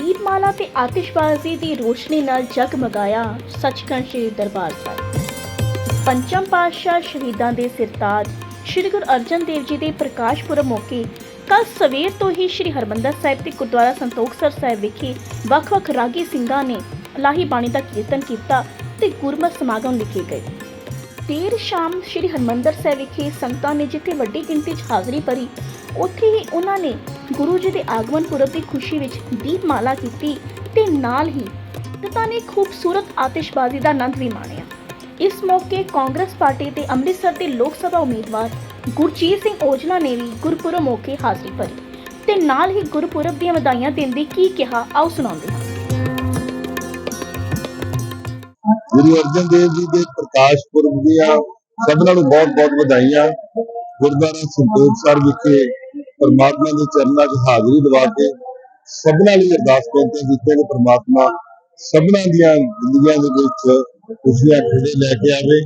ਦੀਪਮਾਲਾ ਤੇ ਆਤਿਸ਼ਬਾਜ਼ੀ ਦੀ ਰੋਸ਼ਨੀ ਨਾਲ ਜਗਮਗਾਇਆ ਸੱਚਖੰਡ ਸ੍ਰੀ ਦਰਬਾਰ ਸਾਹਿਬ। ਪੰਚਮ ਪਾਤਸ਼ਾਹ ਸ਼ਹੀਦਾਂ ਦੇ ਸਿਰਤਾਜ, ਸ੍ਰੀ ਗੁਰੂ ਅਰਜਨ ਦੇਵ ਜੀ ਦੇ ਪ੍ਰਕਾਸ਼ ਪੁਰਬ ਮੌਕੇ ਕੱਲ ਸਵੇਰ ਤੋਂ ਹੀ ਸ੍ਰੀ ਹਰਮੰਦਰ ਸਾਹਿਬ ਤੇ ਗੁਰਦੁਆਰਾ ਸੰਤੋਖਸਰ ਸਾਹਿਬ ਵਿਖੇ ਵੱਖ-ਵੱਖ ਰਾਗੀ ਸਿੰਘਾਂ ਨੇ ਲਾਹੀ ਬਾਣੀ ਦਾ ਕੀਰਤਨ ਕੀਤਾ ਤੇ ਗੁਰਮਤਿ ਸਮਾਗਮ ਲਿਖੇ ਗਏ। ਦੇਰ ਸ਼ਾਮ ਸ੍ਰੀ ਹਰਮੰਦਰ ਸਾਹਿਬ ਵਿਖੇ ਸੰਗਤਾਂ ਨੇ ਜਿੱਥੇ ਵੱਡੀ ਗਿਣਤੀ 'ਚ ਹਾਜ਼ਰੀ ਭਰੀ ਉੱਥੇ ਹੀ ਉਹਨਾਂ ਨੇ ਗੁਰੂ ਜੀ ਦੇ ਆਗਮਨ ਪੁਰਬ ਦੀ ਖੁਸ਼ੀ ਵਿੱਚ ਦੀਪਮਾਲਾ ਕੀਤੀ ਤੇ ਨਾਲ ਹੀ ਸੰਗਤਾਂ ਨੇ ਖੂਬਸੂਰਤ ਆਤਿਸ਼ਬਾਜ਼ੀ ਦਾ ਆਨੰਦ ਵੀ ਮਾਣਿਆ। ਇਸ ਮੌਕੇ ਕਾਂਗਰਸ ਪਾਰਟੀ ਦੇ ਅੰਮ੍ਰਿਤਸਰ ਦੇ ਲੋਕ ਸਭਾ ਉਮੀਦਵਾਰ ਗੁਰਜੀਤ ਸਿੰਘ ਔਜਲਾ ਨੇ ਵੀ ਗੁਰਪੁਰਬ ਮੌਕੇ ਹਾਜ਼ਰੀ ਭਰੀ ਤੇ ਨਾਲ ਹੀ ਗੁਰਪੁਰਬ ਦੀਆਂ ਵਧਾਈਆਂ ਦਿੰਦੇ ਕੀ ਕਿਹਾ, ਆਓ ਸੁਣਾਉਂਦੇ ਹਾਂ। ਗੁਰੂ ਅਰਜਨ ਦੇਵ ਜੀ ਦੇ ਪ੍ਰਕਾਸ਼ ਪੁਰਬ ਦੀਆਂ ਸਭਨਾਂ ਨੂੰ ਬਹੁਤ-ਬਹੁਤ ਵਧਾਈਆਂ। ਗੁਰਦੁਆਰਾ ਸੰਤੋਖ ਸਰ ਵਿਖੇ ਪਰਮਾਤਮਾ ਦੇ ਚਰਨਾਂ 'ਚ ਹਾਜ਼ਰੀ ਦਿਵਾ ਕੇ ਸਭਨਾਂ ਲਈ ਅਰਦਾਸ ਬੇਨਤੀ ਕੀਤੀ ਕਿ ਪਰਮਾਤਮਾ ਸਭਨਾਂ ਦੀਆਂ ਜ਼ਿੰਦਗੀਆਂ ਦੇ ਵਿੱਚ ਖੁਸ਼ੀਆਂ ਖੇੜੇ ਲੈ ਕੇ ਆਵੇ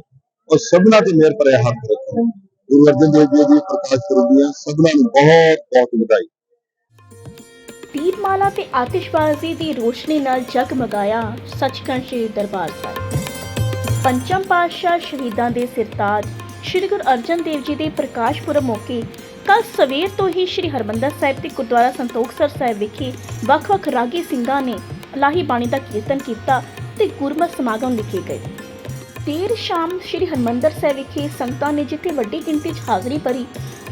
ਔਰ ਸਭਨਾਂ ਤੇ ਮਿਹਰ ਭਰਿਆ ਹੱਥ ਰੱਖੇ। ਗੁਰੂ ਅਰਜਨ ਦੇਵ ਜੀ ਦੀ ਪ੍ਰਕਾਸ਼ ਪੁਰਬ ਦੀਆਂ ਸਭਨਾਂ ਨੂੰ ਬਹੁਤ-ਬਹੁਤ ਵਧਾਈ। ਦੀਪਮਾਲਾ ਤੇ ਆਤਿਸ਼ਬਾਜ਼ੀ ਦੀ ਰੋਸ਼ਨੀ ਨਾਲ ਜਗਮਗਾਇਆ ਸੱਚਖੰਡ ਸ੍ਰੀ ਦਰਬਾਰ ਸਾਹਿਬ। ਪੰਚਮ ਪਾਤਸ਼ਾਹ ਸ਼ਹੀਦਾਂ ਦੇ ਸਿਰਤਾਜ ਸ੍ਰੀ ਗੁਰੂ ਅਰਜਨ ਦੇਵ ਜੀ ਦੇ ਪ੍ਰਕਾਸ਼ ਪੁਰਬ ਮੌਕੇ ਕੱਲ ਸਵੇਰ ਤੋਂ ਹੀ ਸ੍ਰੀ ਹਰਮੰਦਰ ਸਾਹਿਬ ਤੇ ਗੁਰਦੁਆਰਾ ਸੰਤੋਖਸਰ ਸਾਹਿਬ ਵਿਖੇ ਵੱਖ-ਵੱਖ ਰਾਗੀ ਸਿੰਘਾਂ ਨੇ ਲਾਹੀ ਬਾਣੀ ਦਾ ਕੀਰਤਨ ਕੀਤਾ ਤੇ ਗੁਰਮਤਿ ਸਮਾਗਮ ਲਿਖੇ ਗਏ। ਦੇਰ ਸ਼ਾਮ ਸ੍ਰੀ ਹਰਮੰਦਰ ਸਾਹਿਬ ਵਿਖੇ ਸੰਗਤਾਂ ਨੇ ਜਿੱਥੇ ਵੱਡੀ ਗਿਣਤੀ 'ਚ ਹਾਜ਼ਰੀ ਭਰੀ,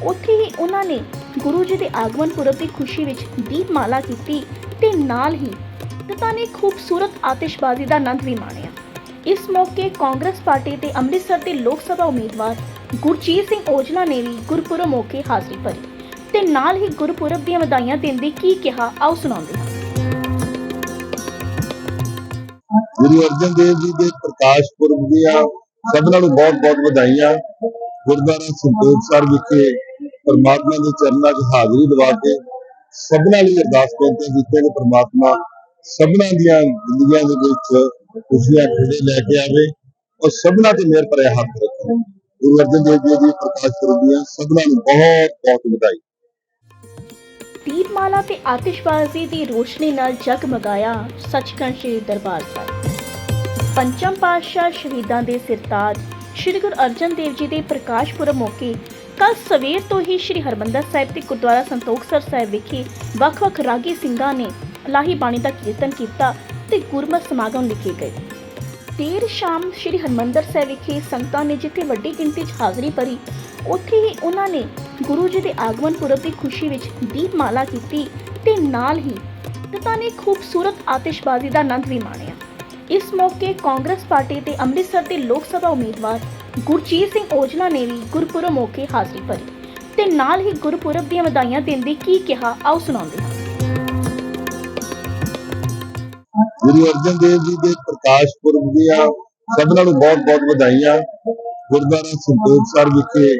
ਉੱਥੇ ਹੀ ਉਹਨਾਂ ਨੇ ਗੁਰੂ ਜੀ ਦੇ ਆਗਮਨ ਪੁਰਬ ਦੀ ਖੁਸ਼ੀ ਵਿੱਚ ਦੀਪਮਾਲਾ ਕੀਤੀ ਤੇ ਨਾਲ ਹੀ ਸੰਗਤਾਂ ਨੇ ਖੂਬਸੂਰਤ ਆਤਿਸ਼ਬਾਜ਼ੀ ਦਾ ਆਨੰਦ ਵੀ ਮਾਣਿਆ। ਇਸ ਮੌਕੇ ਕਾਂਗਰਸ ਪਾਰਟੀ ਦੇ ਅੰਮ੍ਰਿਤਸਰ ਦੇ ਲੋਕ ਸਭਾ ਉਮੀਦਵਾਰ ਗੁਰਜੀਤ ਸਿੰਘ ਔਜਲਾ ਨੇ ਵੀ ਗੁਰਪੁਰਬ ਮੌਕੇ ਹਾਜ਼ਰੀ ਭਰੀ ਤੇ ਨਾਲ ਹੀ ਗੁਰਪੁਰਬ ਦੀਆਂ ਵਧਾਈਆਂ ਦਿੰਦੇ ਕੀ ਕਿਹਾ, ਆਓ ਸੁਣਾਉਂਦੇ ਹਾਂ। ਗੁਰੂ ਅਰਜਨ ਦੇਵ ਜੀ ਦੇ ਪ੍ਰਕਾਸ਼ ਪੁਰਬ ਦੀਆਂ ਸਭਨਾਂ ਨੂੰ ਬਹੁਤ-ਬਹੁਤ ਵਧਾਈਆਂ। ਗੁਰਦੁਆਰਾ ਸੰਤੋਖ ਸਰ ਵਿਖੇ ਪਰਮਾਤਮਾ ਦੇ ਚਰਨਾਂ 'ਚ ਹਾਜ਼ਰੀ ਦਿਵਾ ਕੇ ਸਭਨਾਂ ਲਈ ਅਰਦਾਸ ਬੇਨਤੀ ਜਿੱਥੇ ਕਿ ਪਰਮਾਤਮਾ ਸਭਨਾਂ ਦੀਆਂ ਜ਼ਿੰਦਗੀਆਂ ਦੇ ਵਿੱਚ ਖੁਸ਼ੀਆਂ ਖੇੜੇ ਲੈ ਕੇ ਆਵੇ ਔਰ ਸਭਨਾਂ ਤੇ ਮਿਹਰ ਭਰਿਆ ਹੱਥ ਰੱਖੇ। ਗੁਰੂ ਅਰਜਨ ਦੇਵ ਜੀ ਦੀ ਪ੍ਰਕਾਸ਼ ਪੁਰਬ ਦੀਆਂ ਸਭਨਾਂ ਨੂੰ ਬਹੁਤ-ਬਹੁਤ ਵਧਾਈ। ਦੀਪਮਾਲਾ ਤੇ ਆਤਿਸ਼ਬਾਜ਼ੀ ਦੀ ਰੋਸ਼ਨੀ ਨਾਲ ਜਗਮਗਾਇਆ ਸੱਚਖੰਡ ਸ੍ਰੀ ਦਰਬਾਰ ਸਾਹਿਬ। ਪੰਚਮ ਪਾਤਸ਼ਾਹ ਸ਼ਹੀਦਾਂ ਦੇ ਸਿਰਤਾਜ ਸ੍ਰੀ ਗੁਰੂ ਅਰਜਨ ਦੇਵ ਜੀ ਦੇ ਪ੍ਰਕਾਸ਼ ਪੁਰਬ ਮੌਕੇ ਕੱਲ ਸਵੇਰ ਤੋਂ ਹੀ ਸ੍ਰੀ ਹਰਮੰਦਰ ਸਾਹਿਬ ਤੇ ਗੁਰਦੁਆਰਾ ਸੰਤੋਖਸਰ ਸਾਹਿਬ ਵਿਖੇ ਵੱਖ-ਵੱਖ ਰਾਗੀ ਸਿੰਘਾਂ ਨੇ ਲਾਹੀ ਬਾਣੀ ਦਾ ਕੀਰਤਨ ਕੀਤਾ ਤੇ ਗੁਰਮਤਿ ਸਮਾਗਮ ਲਿਖੇ ਗਏ। ਦੇਰ ਸ਼ਾਮ ਸ੍ਰੀ ਹਰਮੰਦਰ ਸਾਹਿਬ ਵਿਖੇ ਸੰਗਤਾਂ ਨੇ ਜਿੱਥੇ ਵੱਡੀ ਗਿਣਤੀ 'ਚ ਹਾਜ਼ਰੀ ਭਰੀ, ਉੱਥੇ ਹੀ ਉਹਨਾਂ ਨੇ ਗੁਰੂ ਜੀ ਦੇ ਆਗਮਨ ਪੁਰਬ ਦੀ ਖੁਸ਼ੀ ਵਿੱਚ ਦੀਪਮਾਲਾ ਕੀਤੀ ਤੇ ਨਾਲ ਹੀ ਸੰਗਤਾਂ ਨੇ ਖੂਬਸੂਰਤ ਆਤਿਸ਼ਬਾਜ਼ੀ ਦਾ ਆਨੰਦ ਵੀ ਮਾਣਿਆ। ਇਸ ਮੌਕੇ ਕਾਂਗਰਸ ਪਾਰਟੀ ਦੇ ਅੰਮ੍ਰਿਤਸਰ ਦੇ ਲੋਕ ਸਭਾ ਉਮੀਦਵਾਰ ਗੁਰਜੀਤ ਸਿੰਘ ਔਜਲਾ ਨੇ ਵੀ ਗੁਰਪੁਰਬ ਮੌਕੇ ਹਾਜ਼ਰੀ ਭਰੀ ਤੇ ਨਾਲ ਹੀ ਗੁਰਪੁਰਬ ਦੀਆਂ ਵਧਾਈਆਂ ਦਿੰਦੇ ਕੀ ਕਿਹਾ, ਆਓ ਸੁਣਾਉਂਦੇ ਹਾਂ। ਗੁਰੂ ਅਰਜਨ ਦੇਵ ਜੀ ਦੇ ਪ੍ਰਕਾਸ਼ ਪੁਰਬ ਦੀਆਂ ਸਭਨਾਂ ਨੂੰ ਬਹੁਤ-ਬਹੁਤ ਵਧਾਈਆਂ। ਗੁਰਦੁਆਰਾ ਸੰਤੋਖ ਸਰ ਵਿਖੇ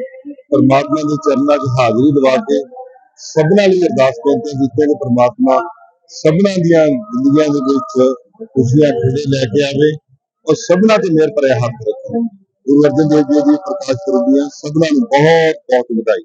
ਪਰਮਾਤਮਾ ਦੇ ਚਰਨਾਂ 'ਚ ਹਾਜ਼ਰੀ ਦਿਵਾ ਕੇ ਸਭਨਾਂ ਲਈ ਅਰਦਾਸ ਬੇਨਤੀ ਕੀਤੀ ਕਿ ਪਰਮਾਤਮਾ ਸਭਨਾਂ ਦੀਆਂ ਜ਼ਿੰਦਗੀਆਂ ਦੇ ਵਿੱਚ ਖੁਸ਼ੀਆਂ ਖੇੜੇ ਲੈ ਕੇ ਆਵੇ ਔਰ ਸਭਨਾਂ ਤੇ ਮਿਹਰ ਭਰਿਆ ਹੱਥ ਰੱਖੇ। ਗੁਰੂ ਅਰਜਨ ਦੇਵ ਜੀ ਦੀ ਪ੍ਰਕਾਸ਼ ਪੁਰਬ ਦੀਆਂ ਸਭਨਾਂ ਨੂੰ ਬਹੁਤ-ਬਹੁਤ ਵਧਾਈ।